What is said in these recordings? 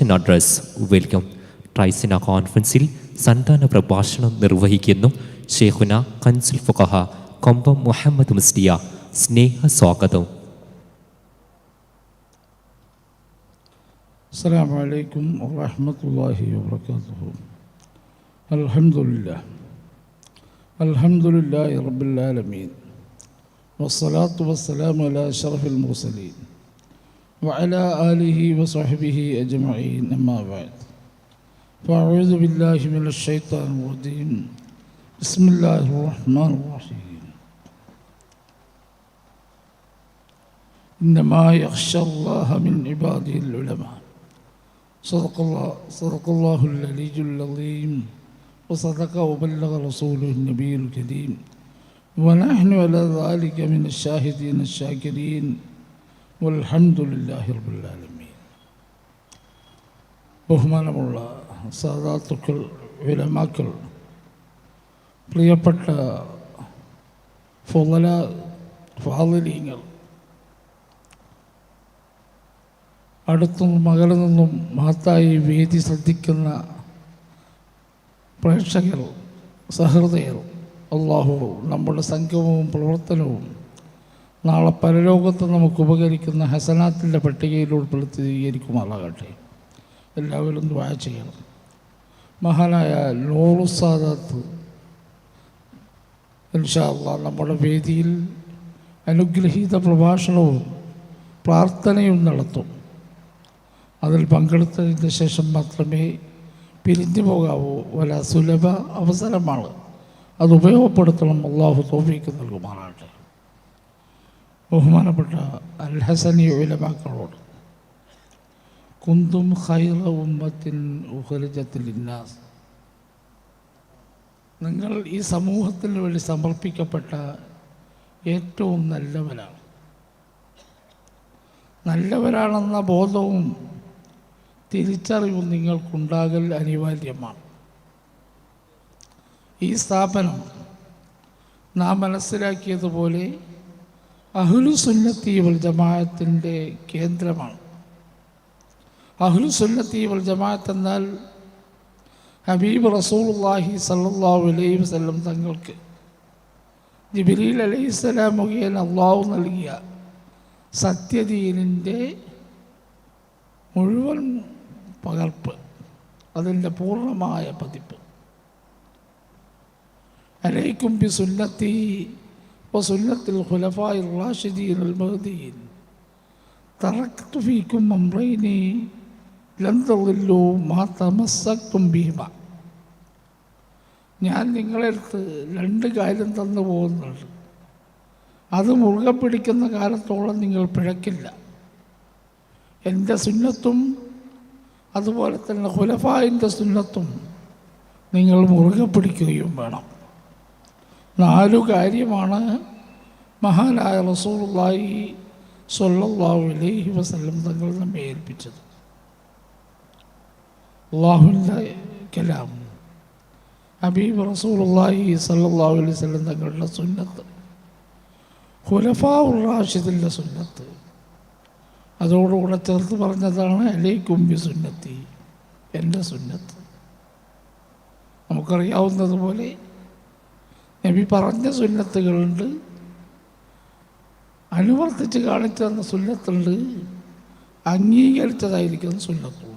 Proclamation address welcome ട്രൈസിന കോൺഫറൻസിൽ സന്താന പ്രഭാഷണം നിർവഹിക്കുന്നു ഷേഖുന കൻസുൽ ഫുഖഹ കൊമ്പം മുഹമ്മദ് മുസ്ലിയ സ്നേഹ സ്വാഗതം السلام عليكم ورحمة الله وبركاته الحمد لله الحمد لله رب العالمين والصلاة والسلام على أشرف المرسلين وعلى آله وصحبه أجمعين أما بعد. فأعوذ بالله من الشيطان الرجيم. بسم الله الرحمن الرحيم. إنما يخشى الله من عباده العلماء. صدق الله صدق الله العلي العظيم. وصدق وبلغ رسوله النبي الكريم. ونحن على ذلك من الشاهدين الشاكرين. അലഹമുല്ലാഹി റബുല്ലാലമീൻ ബഹുമാനമുള്ള സാദാത്തുക്കൾ വിലമാക്കൾ പ്രിയപ്പെട്ട ഫുതല ഫാദലീങ്ങൾ അടുത്തും മകളിൽ നിന്നും മഹത്തായി വേദി ശ്രദ്ധിക്കുന്ന പ്രേക്ഷകർ സഹൃദയർ അള്ളാഹു നമ്മുടെ സംഗമവും പ്രവർത്തനവും നാളെ പരലോകത്ത് നമുക്ക് ഉപകരിക്കുന്ന ഹസനാത്തിന്റെ പട്ടികയിൽ ഉൾപ്പെടുത്തിയിരിക്കും അള്ളാഹട്ടെ എല്ലാവരും ദ്വാ ചെയ്യണം. മഹാനായ നൂറു സാദാത്ത് ഇൻഷാല്ല നമ്മുടെ വേദിയിൽ അനുഗ്രഹീത പ്രഭാഷണവും പ്രാർത്ഥനയും നടത്തും. അതിൽ പങ്കെടുത്തതിന് ശേഷം മാത്രമേ പിരിഞ്ഞു പോകാവൂ. വല സുലഭ അവസരമാണ്. അത് ഉപയോഗപ്പെടുത്തണം. അള്ളാഹു തോഫിക്ക് നൽകുമാറാട്ടെ ബഹുമാനപ്പെട്ട അൽ ഹസനി ഉലമാക്കളോട് കുന്തും ഖൈറ ഉമ്മത്തിൻ ഉഹരിജത്തിൽ ഇന്നാസ് നിങ്ങൾ ഈ സമൂഹത്തിന് വേണ്ടി സമർപ്പിക്കപ്പെട്ട ഏറ്റവും നല്ലവരാണ് നല്ലവരാണെന്ന ബോധവും തിരിച്ചറിവും നിങ്ങൾക്കുണ്ടാകൽ അനിവാര്യമാണ്. ഈ സ്ഥാപനം നാം മനസ്സിലാക്കിയതുപോലെ അഹ്ലു സുന്നത്തി വൽ ജമാഅത്തിന്റെ കേന്ദ്രമാണ്. അഹ്ലു സുന്നത്തി വൽ ജമാഅത്ത് എന്നാൽ ഹബീബ് റസൂലുള്ളാഹി സല്ലല്ലാഹു അലൈഹി വസല്ലം തങ്ങൾക്ക് ജിബ്രീൽ അലൈഹിസ്സലാം മുഖേന അള്ളാഹു നൽകിയ സത്യദീനിന്റെ മുഴുവൻ പകർപ്പ് അതിന്റെ പൂർണമായ പതിപ്പ്. അലൈക്കും ബി സുന്നത്തി വസുന്നത്തിൽ ഖുലഫായി റാഷിദീൻ അൽ മഹദീൻ തറക്തു ഫീക്കും അമ്രൈനി تضلوا ما മാ തമസ്സക്തും ഞാൻ ഞാൻ നിങ്ങളടുത്ത് രണ്ട് കാര്യം തന്നു പോകുന്നുണ്ട്. അത് മുറുകെ പിടിക്കുന്ന കാലത്തോളം നിങ്ങൾ പിഴക്കില്ല. എന്റെ സുന്നത്തും അതുപോലെ തന്നെ ഹുലഫായിന്റെ സുന്നത്തും നിങ്ങൾ മുറുകെ പിടിക്കുകയും വേണം. നാലു കാര്യമാണ് മഹാനായ റസൂലുള്ളാഹി സൊല്ലാഹു അലൈഹി വസ്ലം തങ്ങൾ നമ്മെ ഏൽപ്പിച്ചത്. അള്ളാഹുവിന്റെ കലാം. ഹബീബ് റസൂലുള്ളാഹി സല്ലാഹു അലൈഹി വസല്ലം തങ്ങളുടെ സുന്നത്ത്. ഖുലഫാ ഉറാഷിദിന്റെ സുന്നത്ത്. അതോടുകൂടെ ചേർത്ത് പറഞ്ഞതാണ് അലൈ കുംബി സുന്നത്തി. എന്റെ സുന്നത്ത്. നമുക്കറിയാവുന്നതുപോലെ നബി പറഞ്ഞ സുന്നത്തുകളുണ്ട്. അനുവർത്തിച്ച് കാണിച്ചു തന്ന സുന്നത്തുണ്ട്. അംഗീകരിച്ചതായിരിക്കുന്ന സുന്നത്തുണ്ട്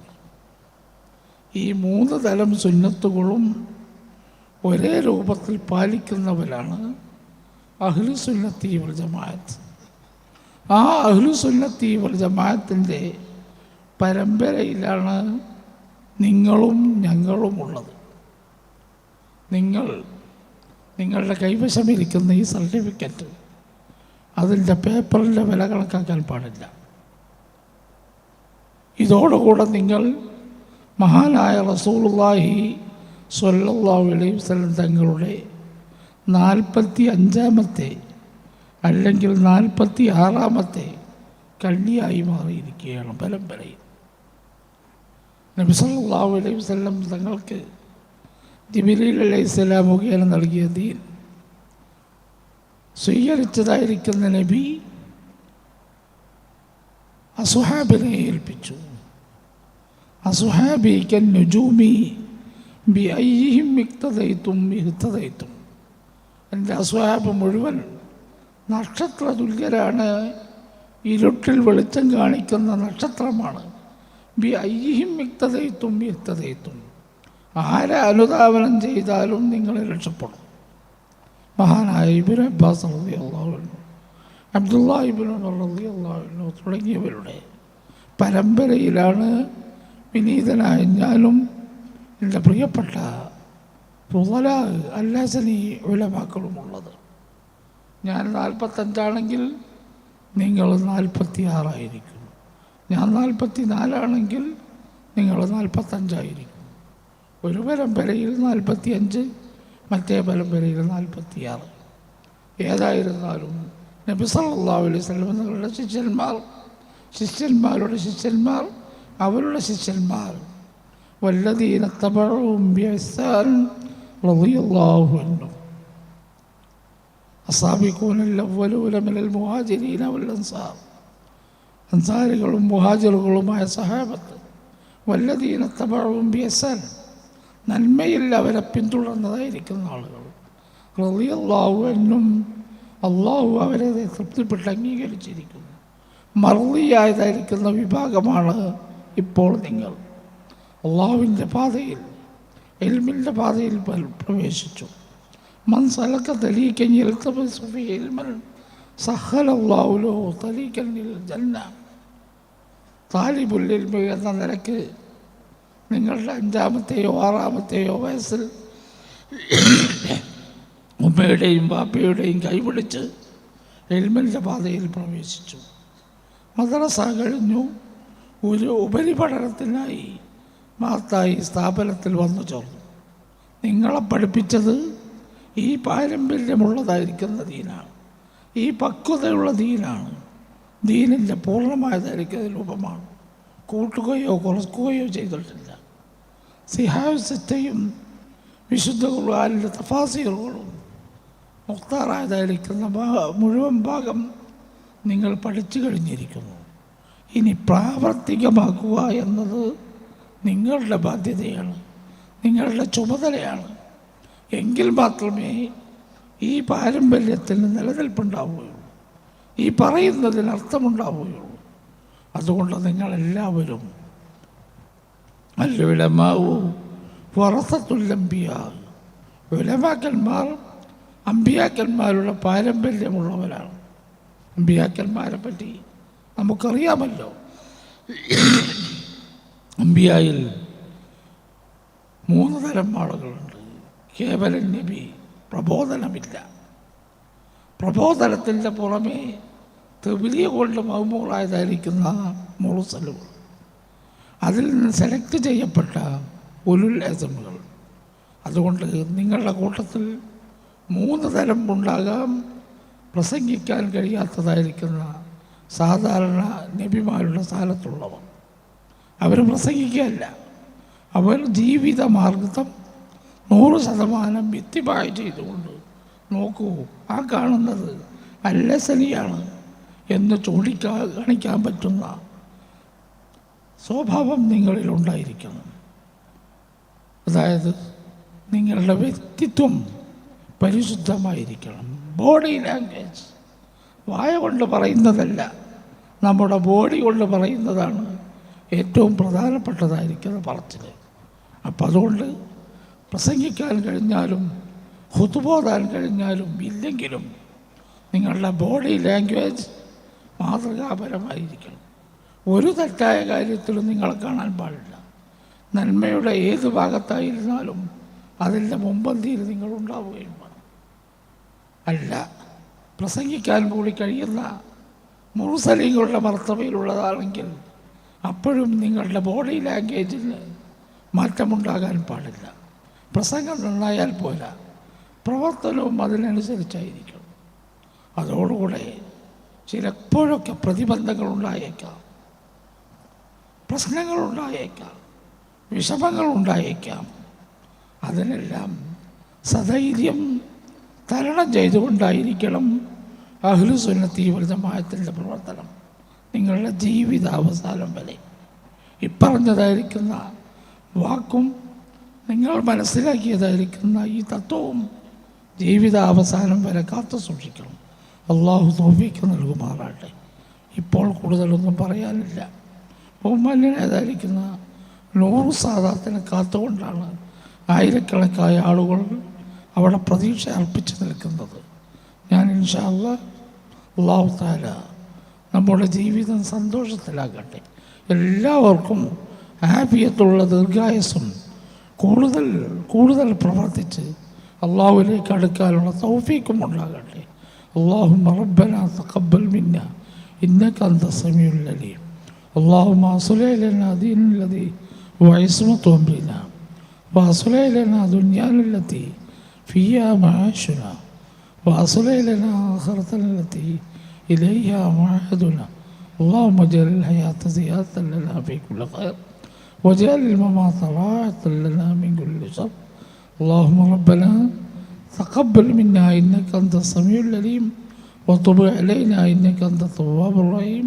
ഈ മൂന്ന് തരം സുന്നത്തുകളും ഒരേ രൂപത്തിൽ പാലിക്കുന്നവരാണ് അഹ്ലു സുന്നത്തി വൽ ജമാഅത്ത്. ആ അഹ്ലു സുന്നത്തി വൽ ജമാഅത്തിന്റെ പരമ്പരയിലാണ് നിങ്ങളും ഞങ്ങളും ഉള്ളത് നിങ്ങൾ നിങ്ങളുടെ കൈവശമിരിക്കുന്ന ഈ സർട്ടിഫിക്കറ്റ് അതിന്റെ പേപ്പറിന്റെ വില കണക്കാക്കാൻ പാടില്ല. ഇതോടുകൂടെ നിങ്ങൾ മഹാനായ റസൂലുള്ളാഹി സ്വല്ലല്ലാഹു അലൈഹി വസല്ലം തങ്ങളുടെ നാൽപ്പത്തി അഞ്ചാമത്തെ അല്ലെങ്കിൽ നാൽപ്പത്തി ആറാമത്തെ കള്ളിയായി മാറിയിരിക്കുകയാണ് പരമ്പരയിൽ. നബി സല്ലല്ലാഹു അലൈഹി വസല്ലം തങ്ങൾക്ക് ജിബിലീൽ അലൈഹി സ്വലാം മുഖേന നൽകിയ ദീൻ സ്വീകരിച്ചതായിരിക്കുന്ന നബി അസുഹാബിനെ ഏൽപ്പിച്ചു. അസുഹാബി കൻ നുജൂമി ബി ഐഹിം ഇക്തദൈത്തും ഇഹ്തദൈത്തും എന്റെ അസുഹാബ് മുഴുവൻ നക്ഷത്ര തുല്യരാണ്. ഇരുട്ടിൽ വെളിച്ചം കാണിക്കുന്ന നക്ഷത്രമാണ്. ബി ഐഹിം മിക്തതയിത്തും ഇഹ്തദൈത്തും ആരെ അനുധാവനം ചെയ്താലും നിങ്ങൾ രക്ഷപ്പെടും. മഹാനായ ഇബിൻ അബ്ബാസ് റളി അള്ളാഹുവിനു അബ്ദുള്ള ഇബിൻ റളി അള്ളാഹുവിനു തുടങ്ങിയവരുടെ പരമ്പരയിലാണ് വിനീതനായ ഞാനും എന്റെ പ്രിയപ്പെട്ട ഫുളല അല്ലാസനി ഉലമാക്കളുമുള്ളത്. ഞാൻ നാൽപ്പത്തഞ്ചാണെങ്കിൽ നിങ്ങൾ നാൽപ്പത്തി ആറായിരിക്കും ഞാൻ നാൽപ്പത്തി നാലാണെങ്കിൽ നിങ്ങൾ നാൽപ്പത്തഞ്ചായിരിക്കും. ഒരു പരമ്പരയിൽ നാൽപ്പത്തിയഞ്ച് മറ്റേ പരമ്പരയിൽ നാൽപ്പത്തിയാറ്. ഏതായിരുന്നാലും നബി സല്ലാ അലൈഹി സ്വലം നിങ്ങളുടെ ശിഷ്യന്മാർ ശിഷ്യന്മാരുടെ ശിഷ്യന്മാർ അവരുടെ ശിഷ്യന്മാർ. വല്ലതീന തപഴവും റളിയല്ലാഹുവിനും അസാബിക്കൂനല്ലവലൂലമിനൽ മുഹാജിരീന വല്ലൻസാർ അൻസാരികളും മുഹാജിറുകളുമായ സഹാബത്ത് വല്ലതീന തപഴവും ബി എസ് നന്മയിൽ അവരെ പിന്തുടർന്നതായിരിക്കുന്ന ആളുകൾ റതി അള്ളാഹു എന്നും അള്ളാഹു അവരെ തൃപ്തിപ്പെട്ട് അംഗീകരിച്ചിരിക്കുന്നു. മറുതിയായതായിരിക്കുന്ന വിഭാഗമാണ് ഇപ്പോൾ നിങ്ങൾ. അള്ളാഹുവിന്റെ പാതയിൽ എൽമിന്റെ പാതയിൽ പ്രവേശിച്ചു. മൻ തെളിയിക്കഞ്ഞിൽ എൽമൻ തലീക്കൻ ഇൽ ജന്ന. താലിബുൽ എൽമ എന്ന നിലയ്ക്ക് നിങ്ങളുടെ അഞ്ചാമത്തെയോ ആറാമത്തെയോ വയസ്സിൽ ഉമ്മയുടെയും ബാപ്പയുടെയും കൈപിടിച്ച് എൽമിന്റെ പാതയിൽ പ്രവേശിച്ചു. മദ്രസ കഴിഞ്ഞു. ഒരു ഉപരിപഠനത്തിനായി മാത്തായി സ്ഥാപനത്തിൽ വന്നു ചേർന്നു. നിങ്ങളെ പഠിപ്പിച്ചത് ഈ പാരമ്പര്യമുള്ളതായിരിക്കുന്ന ദീനാണ്. ഈ പക്വതയുള്ള ദീനാണ്. ദീനിന്റെ പൂർണമായതായിരിക്കുന്ന രൂപമാണ്. കൂട്ടുകയോ കുറക്കുകയോ ചെയ്തിട്ടില്ല. സിഹാവിസത്തെയും വിശുദ്ധ ഖുർആാനിന്റെ തഫാസിറുകളും മുക്താറായതായിരിക്കുന്ന മുഴുവൻ ഭാഗം നിങ്ങൾ പഠിച്ചു കഴിഞ്ഞിരിക്കുന്നു. ഇനി പ്രാവർത്തികമാക്കുക എന്നത് നിങ്ങളുടെ ബാധ്യതയാണ് നിങ്ങളുടെ ചുമതലയാണ്. എങ്കിൽ മാത്രമേ ഈ പാരമ്പര്യത്തിന് നിലനിൽപ്പുണ്ടാവുകയുള്ളൂ. ഈ പറയുന്നതിന് അർത്ഥമുണ്ടാവുകയുള്ളൂ അതുകൊണ്ട് നിങ്ങളെല്ലാവരും നല്ല വിലമാവൂ വറസത്തുല്ലംബിയ വിലമാക്കന്മാർ അമ്പിയാക്കന്മാരുടെ പാരമ്പര്യമുള്ളവരാണ്. അമ്പിയാക്കന്മാരെ പറ്റി നമുക്കറിയാമല്ലോ. അമ്പിയായിൽ മൂന്ന് തരം ആളുകളുണ്ട്. കേവലം നബി പ്രബോധനമില്ല. പ്രബോധനത്തിന്റെ പുറമേ തെവിലിയ കൊണ്ട് മൗമൂറായതായിരിക്കുന്ന മുറുസലുകൾ അതിൽ നിന്ന് സെലക്ട് ചെയ്യപ്പെട്ട ഉലുൽ എസമുകൾ അതുകൊണ്ട് നിങ്ങളുടെ കൂട്ടത്തിൽ മൂന്ന് തരം ഉണ്ടാകാം. പ്രസംഗിക്കാൻ കഴിയാത്തതായിരിക്കുന്ന സാധാരണ നബിമാരുടെ സ്ഥാനത്തുള്ളവർ. അവർ പ്രസംഗിക്കുകയല്ല. അവർ ജീവിത മാർഗം നൂറ് ശതമാനം വ്യക്തിപായ ചെയ്തുകൊണ്ട് നോക്കൂ ആ കാണുന്നത് അല്ലസനിയാണ്. എന്ന് ചൂണ്ടിക്കാ കാണിക്കാൻ പറ്റുന്ന സ്വഭാവം നിങ്ങളിലുണ്ടായിരിക്കണം അതായത് നിങ്ങളുടെ വ്യക്തിത്വം പരിശുദ്ധമായിരിക്കണം. ബോഡി ലാംഗ്വേജ് വായ കൊണ്ട് പറയുന്നതല്ല. നമ്മുടെ ബോഡി കൊണ്ട് പറയുന്നതാണ് ഏറ്റവും പ്രധാനപ്പെട്ടതായിരിക്കുന്ന പറച്ചിൽ അപ്പം അതുകൊണ്ട് പ്രസംഗിക്കാൻ കഴിഞ്ഞാലും ഹുതുബോധാൻ കഴിഞ്ഞാലും ഇല്ലെങ്കിലും നിങ്ങളുടെ ബോഡി ലാംഗ്വേജ് മാതൃകാപരമായിരിക്കണം. ഒരു തെറ്റായ കാര്യത്തിലും നിങ്ങളെ കാണാൻ പാടില്ല. നന്മയുടെ ഏത് ഭാഗത്തായിരുന്നാലും അതിന്റെ മുമ്പന്തിയിൽ നിങ്ങളുണ്ടാവുകയും വേണം. അല്ല പ്രസംഗിക്കാൻ കൂടി കഴിയുന്ന മുറുസലിങ്ങളുടെ മർത്തവയിലുള്ളതാണെങ്കിൽ അപ്പോഴും നിങ്ങളുടെ ബോഡി ലാംഗ്വേജിന് മാറ്റമുണ്ടാകാൻ പാടില്ല. പ്രസംഗം നന്നായാൽ പോരാ. പ്രവർത്തനവും അതിനനുസരിച്ചായിരിക്കും അതോടുകൂടെ ചിലപ്പോഴൊക്കെ പ്രതിബന്ധങ്ങൾ ഉണ്ടായേക്കാം പ്രശ്നങ്ങൾ ഉണ്ടായേക്കാം വിഷമങ്ങൾ ഉണ്ടായേക്കാം അതിനെല്ലാം സധൈര്യം തരണം ചെയ്തുകൊണ്ടായിരിക്കണം അഹ്ലുസുന്നത്തി തീവ്രജമായത്തിന്റെ പ്രവർത്തനം. നിങ്ങളുടെ ജീവിതാവസാനം വരെ. ഇപ്പറഞ്ഞതായിരിക്കുന്ന വാക്കും നിങ്ങൾ മനസ്സിലാക്കിയതായിരിക്കുന്ന ഈ തത്വവും ജീവിതാവസാനം വരെ കാത്തു സൂക്ഷിക്കണം അള്ളാഹു തോഫിക്ക് നൽകുമാറാകട്ടെ. ഇപ്പോൾ കൂടുതലൊന്നും പറയാനില്ല. ബഹുമാന്യനേതായിരിക്കുന്ന നൂറ് സാദാത്തിനെ കാത്തുകൊണ്ടാണ് ആയിരക്കണക്കായ ആളുകൾ അവിടെ പ്രതീക്ഷ അർപ്പിച്ച് നിൽക്കുന്നത്. ഞാൻ ഇൻഷാല്ല അള്ളാഹു താല നമ്മുടെ ജീവിതം സന്തോഷത്തിലാക്കട്ടെ എല്ലാവർക്കും ഹാപ്പിയത്തുള്ള ദീർഘായുസും കൂടുതൽ കൂടുതൽ പ്രവർത്തിച്ച് അള്ളാഹുവിലേക്ക് അടുക്കാനുള്ള തൗഫീക്കും ഉണ്ടാകട്ടെ. اللهم ربنا تقبل منا. إنك أنت السميع العليم. اللهم أصلح لنا دين الذي هو عصمة أمرنا وأصلح لنا دنيانا التي فيها معاشنا. وأصلح لنا آخرة التي إليها معادنا. اللهم اجعل الحياة زيادة لنا في كل خير. واجعل الممات راحة لنا من كل شر. اللهم ربنا تقبل منا إنك أنت السميع العليم وتب علينا إنك أنت التواب الرحيم.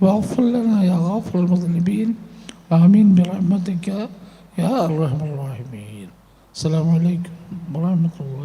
واغفر لنا يا غافر المذنبين. آمين برحمتك يا أرحم الراحمين. السلام عليكم ورحمة الله.